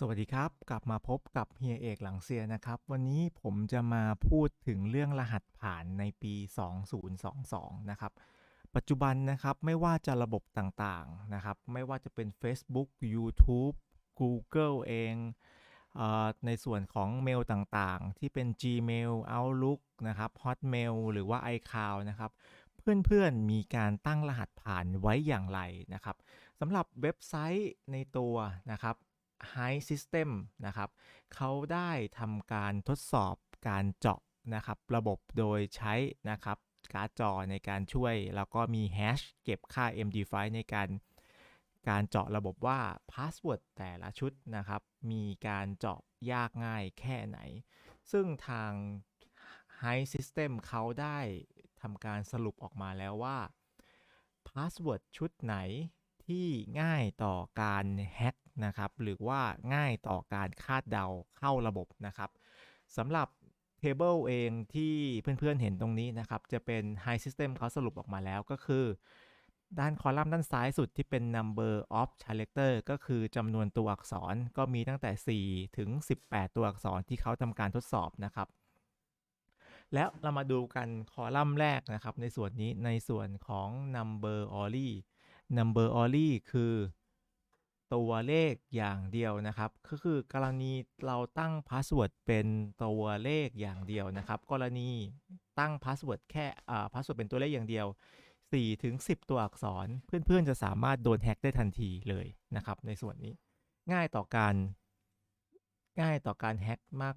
สวัสดีครับ กลับมาพบกับเฮียเอกหลังเซียนะครับ วันนี้ผมจะมาพูดถึงเรื่องรหัสผ่านในปี 2022 นะครับ ปัจจุบันนะครับไม่ว่าจะระบบต่างๆนะครับ ไม่ว่าจะเป็น Facebook YouTube Google เองเออในส่วนของเมลต่างๆ ที่เป็น Gmail Outlook นะครับ Hotmail หรือว่า iCloud นะครับเพื่อนๆ มีการตั้งรหัสผ่านไว้อย่างไรนะครับสำหรับเว็บไซต์ในตัวนะครับ High System นะครับเขาได้ทำการทดสอบการเจาะนะครับระบบโดยใช้นะครับการ์ดจอในการช่วย แล้วก็มีแฮชเก็บค่า MD5 ในการการเจาะระบบว่าพาสเวิร์ดแต่ละชุดนะครับ มีการเจาะยากง่ายแค่ไหน ซึ่งทาง High System เขาได้ทำการสรุปออกมาแล้วว่าพาสเวิร์ดชุดไหนที่ง่ายต่อการแฮ็ก นะครับ หรือว่าง่ายต่อการคาดเดาเข้าระบบนะครับสำหรับ Table เองที่เพื่อนๆเห็นตรงนี้นะครับ จะเป็น High System เขาสรุปออกมาแล้วก็คือ ด้านคอลัมน์ด้านซ้ายสุดที่เป็น number of character ก็คือจำนวนตัวอักษรก็มีตั้งแต่ 4 ถึง 18 ตัวอักษรที่เขาทำการทดสอบนะครับแล้วเรามาดูกันคอลัมน์แรกนะครับ ในส่วนนี้ในส่วนของ number only number only คือ ตัวเลขอย่างเดียวนะครับ ก็คือกรณีเราตั้งพาสเวิร์ดเป็นตัวเลขอย่างเดียวนะครับ กรณีตั้งพาสเวิร์ดแค่อ่าพาสเวิร์ดเป็นตัวเลขอย่างเดียว4ถึง10 ตัวอักษร เพื่อนๆ จะสามารถโดนแฮ็กได้ทันทีเลยนะครับ ในส่วนนี้ง่ายต่อการ ง่ายต่อการแฮ็กมาก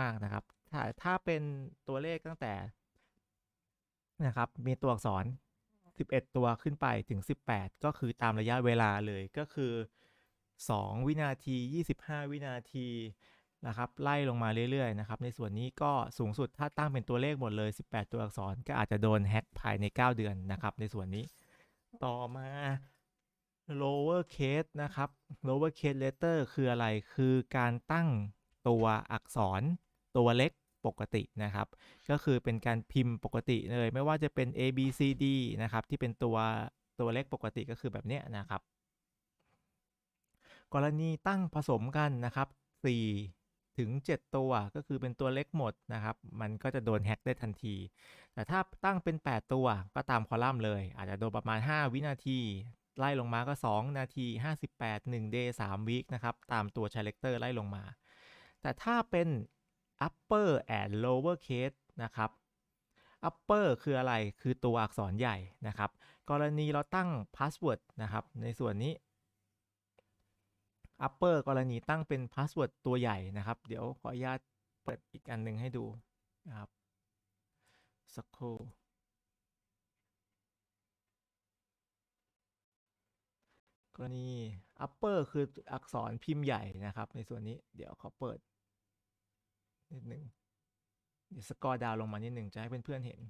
มากๆนะครับ ถ้าถ้าเป็นตัวเลขตั้งแต่นะครับ มีตัวอักษร 11 ตัวขึ้นไปถึง 18 ก็คือตามระยะเวลาเลยก็คือ 2 วินาที 25 วินาทีนะครับไล่ลงมาเรื่อยๆนะครับในส่วนนี้ก็สูงสุดถ้าตั้งเป็นตัวเลขหมดเลย 18 ตัวอักษรก็อาจจะโดนแฮ็กภายใน 9 เดือนนะครับในส่วนนี้ต่อมา lower case นะครับ lower case letter คืออะไรคือการตั้งตัวอักษรตัวเล็กปกตินะครับ ก็คือเป็นการพิมพ์ปกติเลย ไม่ว่าจะเป็น A B C D นะครับที่เป็นตัวตัวเล็กปกติก็คือแบบเนี้ยนะครับ กรณีตั้งผสมกันนะครับ4ถึง 7 ตัวก็คือเป็นตัวเล็กหมดนะครับ มันก็จะโดนแฮ็กได้ทันที แต่ถ้าตั้งเป็น 8 ตัวก็ตามคอลัมน์เลย อาจจะโดนประมาณ 5 วินาที ไล่ลงมาก็ 2 นาที 58 1 day 3 week นะครับ ตามตัว character ไล่ลงมา แต่ถ้าเป็น upper and lower case นะครับ upper คืออะไร คือตัวอักษรใหญ่นะครับ กรณีเราตั้ง password นะครับ ในส่วนนี้ upper กรณีตั้งเป็น password ตัวใหญ่นะครับ เดี๋ยวขออนุญาตเปิดอีกอันหนึ่งให้ดูนะครับสักครู่กรณี upper คืออักษรพิมพ์ใหญ่นะครับ ในส่วนนี้เดี๋ยวขอเปิดนิดหนึ่งเดี๋ยวสกอร์ดาวลงมานิดหนึ่งจะให้เพื่อนๆเห็น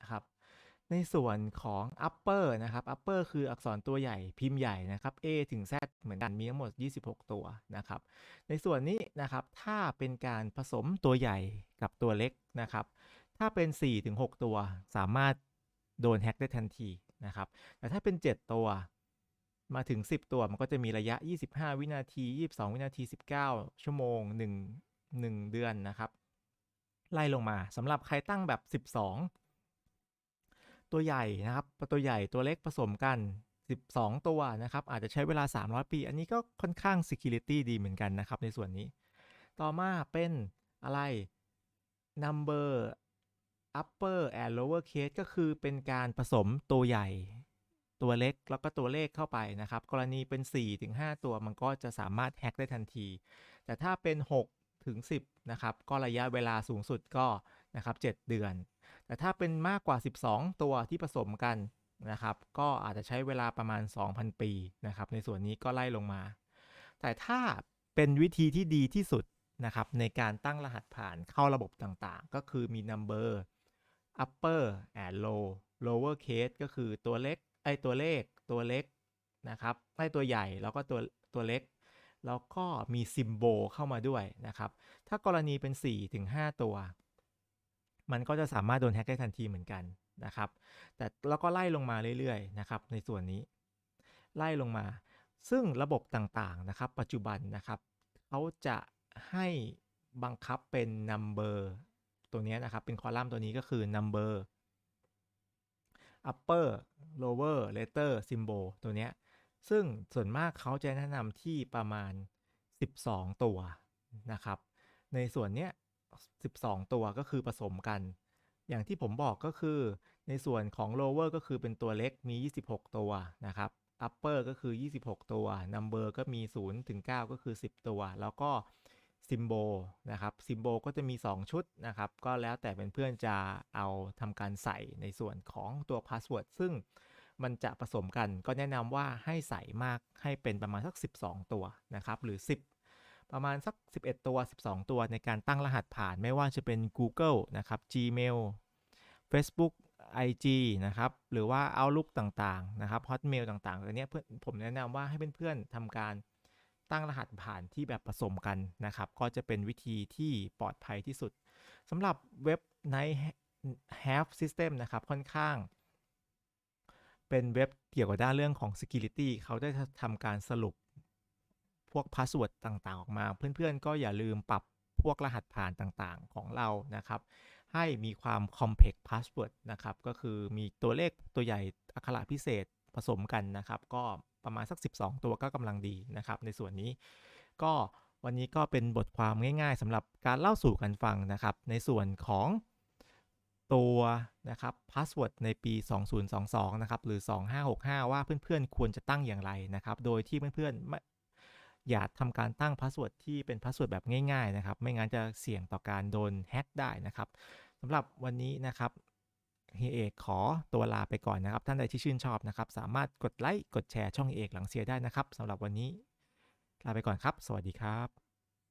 นะครับ ในส่วนของ upper นะครับ upper คืออักษรตัวใหญ่พิมพ์ใหญ่นะครับ A ถึง Z เหมือนกันมีทั้งหมด 26 ตัวนะครับ ในส่วนนี้นะครับถ้าเป็นการผสมตัวใหญ่กับตัวเล็กนะครับ ถ้าเป็น 4 ถึง 6 ตัวสามารถโดนแฮ็กได้ทันทีนะครับ แต่ถ้าเป็น 7 ตัวมาถึง 10 ตัวมันก็จะมีระยะ 25 วินาที 22 วินาที 19 ชั่วโมง 1 1 เดือนนะครับ ไล่ลงมาสำหรับใครตั้งแบบ 12 ตัวใหญ่นะครับตัวใหญ่ตัวเล็กผสมกัน 12 ตัวนะครับ อาจจะใช้เวลา 300 ปี อันนี้ก็ค่อนข้าง security ดีเหมือนกันนะครับ ในส่วนนี้ ต่อมาเป็นอะไร number upper and lower case ก็คือเป็นการผสมตัวใหญ่ ตัวเล็กแล้วก็ตัวเลขเข้าไปนะครับ กรณีเป็น 4-5ตัวมันก็จะสามารถแฮ็กได้ทันที แต่ถ้าเป็น 6 ถึง 10 นะครับ ก็ระยะเวลาสูงสุดก็นะครับ 7 เดือน แต่ถ้าเป็นมากกว่า 12 ตัวที่ผสมกันนะครับก็อาจจะใช้เวลาประมาณ 2,000 ปีนะครับในส่วนนี้ก็ไล่ลงมา แต่ถ้าเป็นวิธีที่ดีที่สุดนะครับในการตั้งรหัสผ่านเข้าระบบต่างๆ ก็คือมี number upper and low lower case ก็คือตัวเล็กไอตัวเลขตัวเล็กนะครับไอตัวใหญ่แล้วก็ตัวตัวเล็ก แล้วก็มีซิมโบเข้ามาด้วยนะครับ ถ้ากรณีเป็น 4-5 ตัว มันก็จะสามารถโดนแฮ็กได้ทันทีเหมือนกันนะครับ แต่เราก็ไล่ลงมาเรื่อยๆนะครับในส่วนนี้ ไล่ลงมา ซึ่งระบบต่างๆนะครับ ปัจจุบันนะครับเขาจะให้บังคับเป็น number ตัวนี้นะครับ เป็นคอลัมน์ตัวนี้ก็คือ number upper lower letter symbol ตัวนี้ซึ่งส่วนมากเขาจะแนะนำที่ประมาณ 12 ตัวนะครับ ในส่วนเนี้ย 12 ตัวก็คือผสมกัน อย่างที่ผมบอกก็คือ ในส่วนของ lower ก็คือเป็นตัวเล็กมี 26 ตัวนะครับ upper ก็คือ 26 ตัว number ก็มี 0 ถึง 9 ก็คือ 10 ตัว แล้วก็ symbol นะครับ symbol ก็จะมี 2 ชุดนะครับ ก็แล้วแต่เป็นเพื่อนจะเอาทำการใส่ในส่วนของตัว password ซึ่งมันจะผสมกันก็แนะนำว่าให้ใส่มากให้เป็นประมาณสัก 12 ตัวนะครับ หรือ 10 ประมาณสัก 11 ตัว 12 ตัวในการตั้งรหัสผ่านไม่ว่าจะเป็น Google นะครับ Gmail Facebook IG นะครับ หรือว่า Outlook ต่างๆ นะครับ Hotmail ต่างๆตัวนี้เพื่อนผมแนะนำว่าให้เพื่อนๆทำการตั้งรหัสผ่านที่แบบผสมกันนะครับ ก็จะเป็นวิธีที่ปลอดภัยที่สุดสำหรับเว็บ Night Have System นะครับ ค่อนข้าง เป็นเว็บเกี่ยวกับด้านเรื่องของ Security เขาได้ทำการสรุป พวกพาสเวิร์ดต่างๆ ออกมา เพื่อนๆ ก็อย่าลืมปรับพวกรหัสผ่านต่างๆของเรานะครับ ให้มีความ complex password นะครับ ก็คือมีตัวเลขตัวใหญ่อักขระพิเศษผสมกันนะครับ ก็ประมาณสัก 12 ตัวก็กำลังดีนะครับ ในส่วนนี้ก็วันนี้ก็เป็นบทความง่ายๆสำหรับการเล่าสู่กันฟังนะครับ ในส่วนของตัวนะครับพาสเวิร์ดในปี 2022 นะครับ หรือ 2565 ว่าเพื่อนๆ ควรจะตั้งอย่างไรนะครับ โดยที่เพื่อนๆไม่ อย่าทำการตั้งพาสเวิร์ดที่เป็นพาสเวิร์ดแบบง่ายๆนะครับ ไม่งั้นจะเสี่ยงต่อการโดนแฮ็กได้นะครับสำหรับวันนี้นะครับเฮียเอกขอตัวลาไปก่อนนะครับ ท่านใดที่ชื่นชอบนะครับ สามารถกดไลค์กดแชร์ช่องเฮียเอกหลังเสียได้นะครับสำหรับวันนี้ลาไปก่อนครับ สวัสดีครับ